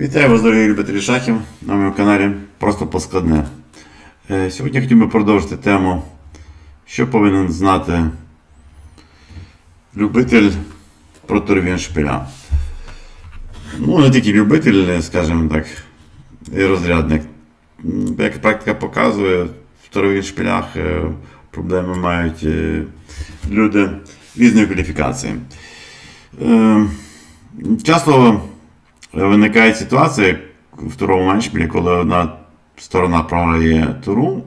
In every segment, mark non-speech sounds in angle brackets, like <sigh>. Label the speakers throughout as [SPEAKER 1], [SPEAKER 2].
[SPEAKER 1] Вітаю вас, дорогі любителі шахів на моєму каналі Просто Поскладне. Е, Сьогодні я хотів би продовжити тему, що повинен знати любитель про шпиля. Ну, не тільки любитель, скажімо так, і розрядник. Як практика показує, в шпилях е, проблеми мають е, люди різної кваліфікації. Часто виникає ситуація в второму меншпілі, коли одна сторона програє туру,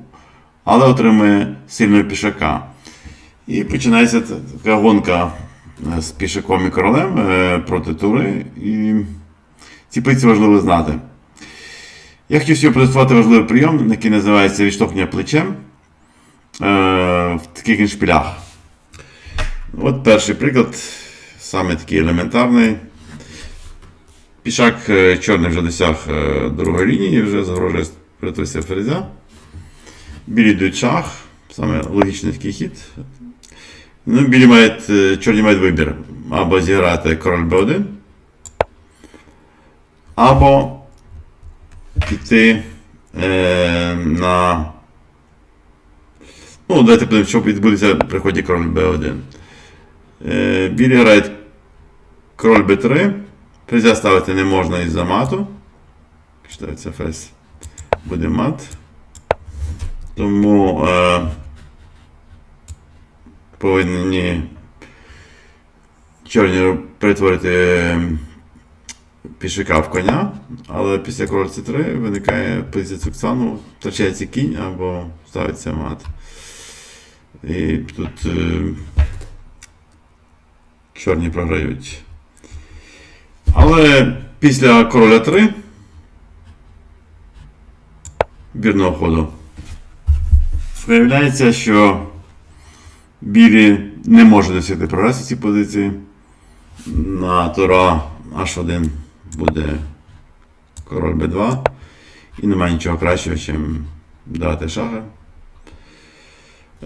[SPEAKER 1] але отримує сильного пішака. І починається така гонка е, з пішаком і королем е, проти тури. І ці позиції важливо знати. Я хотів сьогодні протестувати важливий прийом, який називається відштовхнення плечем е, в таких іншпілях. От перший приклад, саме такий елементарний. Пішак е, чорний вже досяг е, другої лінії, вже загрожує притися ферзя. Білі йдуть шах, саме логічний такий хід. Ну, білі мають, е, чорні мають вибір. Або зіграти король b1, або піти е, на. Ну, давайте подивимося, що відбудеться при ході король b1. Е, білі грають король b3. Ферзя ставити не можна із-за мату. Читається ферзь буде мат. Тому е, повинні чорні перетворити пішака в коня, але після король c3 виникає позиція цукцану, втрачається кінь або ставиться мат. І тут е, чорні програють. Але після короля 3 вірного ходу виявляється, що білі не можуть досягти прогресу ці позиції. На тура H1 буде король b2. І немає нічого кращого, ніж дати шага.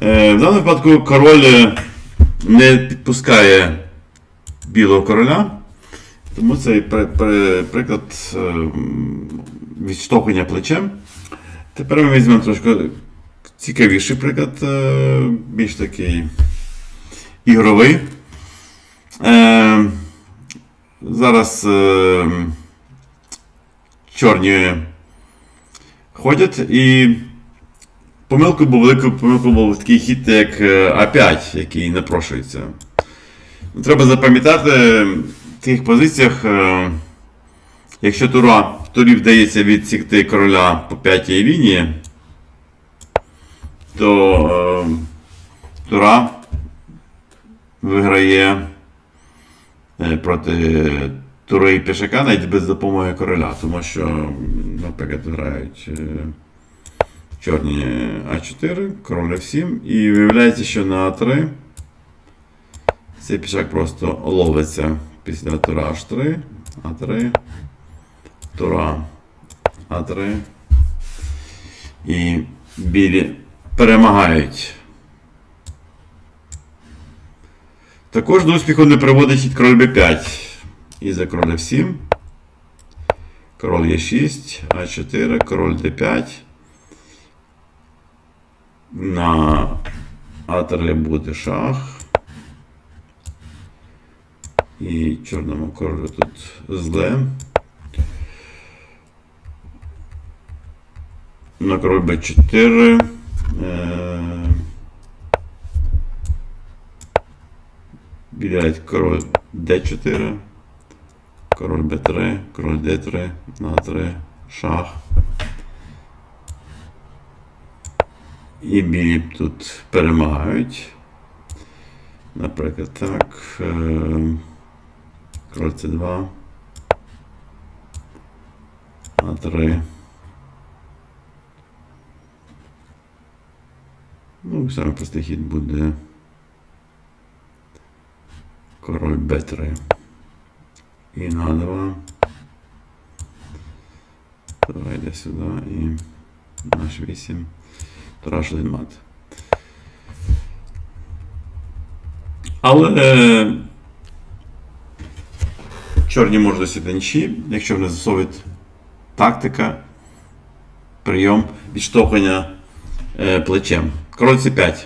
[SPEAKER 1] Е, В даному випадку король не підпускає білого короля. Тому цей при- при- приклад е, м, відштовхування плечем. Тепер ми візьмемо трошки цікавіший приклад, е, більш такий ігровий. Е, Зараз е, чорні ходять і помилкою був великою помилкою був такий хід, як е, А5, який напрошується. Треба запам'ятати тих позиціях, е, якщо тура, турі вдається відсікти короля по п'ятій лінії, то е, тура виграє е, проти тури і пішака навіть без допомоги короля, тому що, наприклад, грають чорні А4, король F7, і виявляється, що на А3 цей пішак просто ловиться після тура H3, А3, тура А3. І білі перемагають. Також до успіху не приводить хід король b5. І за король F7. Король Е6, А4, король d5. На А3 буде шах. І чорному королю тут зле. На король b4. Е, Біляють король d4. Король b3, король d3, на 3, шах. І білі тут перемагають. Наприклад, так. Е, Король c2. А3. Ну, саме простий хід буде король Б3. І на 2. Давай йде сюди і наш 8. Тураж мат. Але чорні можуть досягти нічі, якщо вони засовують тактика, прийом відштовхування е, плечем. Король c5.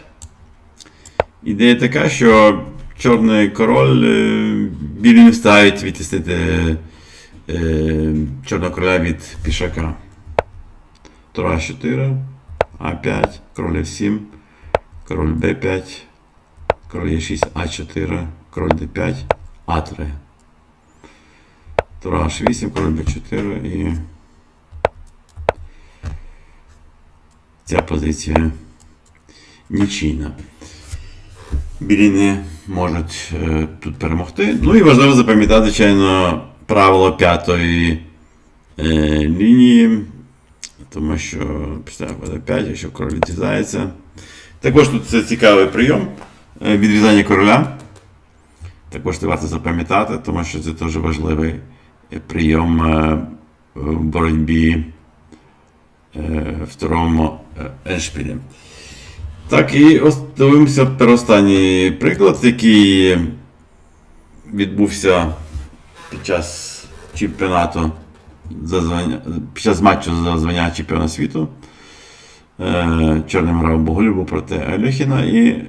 [SPEAKER 1] Ідея така, що чорний король е, білі не вставить відтіснити е, чорного короля від пішака. Тура 4, А5, король F7, король Б5, король Е6, А4, король Д5, А3. Тура H8, король Б4 і ця позиція нічийна. Білі не можуть е, тут перемогти. Ну і важливо запам'ятати, звичайно, правило п'ятої е, лінії, тому що після ходу 5, якщо король відрізається. Також тут це цікавий прийом е, відрізання короля. Також це варто запам'ятати, тому що це дуже важливий прийом в боротьбі второму е, еншпілі. Так, і дивимося переостанній приклад, який відбувся під час чемпіонату за звання, під час матчу за звання чемпіона світу. Чорним грав Боголюбов проти Альохіна, і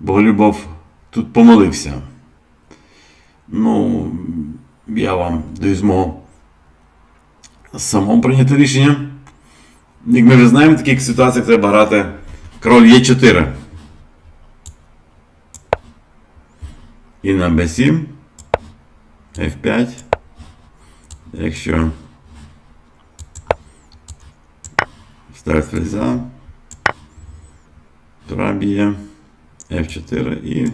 [SPEAKER 1] Боголюбов тут помолився. Ну, я вам даю змогу самому прийняти рішення. Як ми вже знаємо, в таких ситуаціях треба грати король Е4. І на Б7. F5. Якщо ставить фреза, Тура б'є, F4 і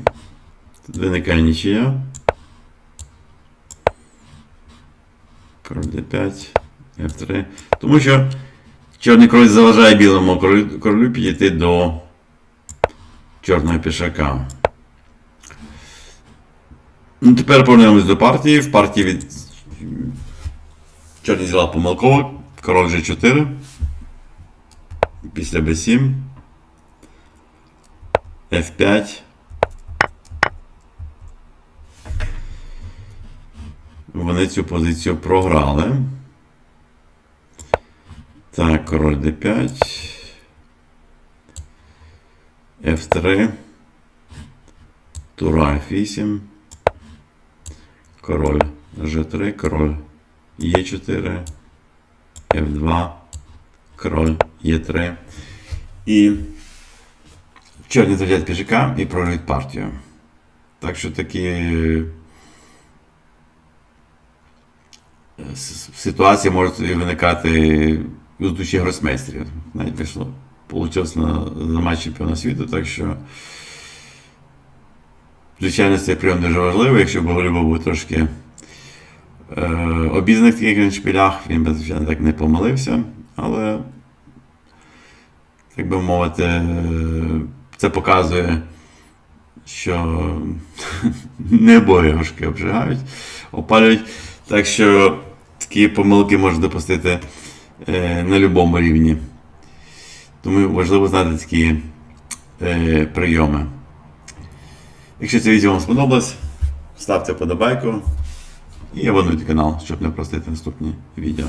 [SPEAKER 1] виникає нічия. Король D5, F3. Тому що чорний король заважає білому королю, підійти до чорного пішака. Ну, тепер повернемось до партії. В партії від Чорні зіла помилково. Король G4. Після B7. F5. Вони цю позицію програли. Так, король D5. F3. Тура F8. Король G3, король Е4, F2, король Е3. І чорні зрадять пішака і програють партію. Так що такі е, с- ситуації можуть виникати у душі гросмейстерів. Навіть вийшло, вийшло на, на матч чемпіона світу, так що. Звичайно, цей прийом дуже важливий, якщо Боголюбов був трошки е, обізнаний в таких шпілях, він би, звичайно, так не помилився, але, так би мовити, е, це показує, що <laughs> не горшки обжигають, опалюють. Так що такі помилки можна допустити е, на будь-якому рівні. Тому важливо знати такі е, прийоми. Якщо це відео вам сподобалось, ставте подобайку і абонуйте канал, щоб не пропустити наступні відео.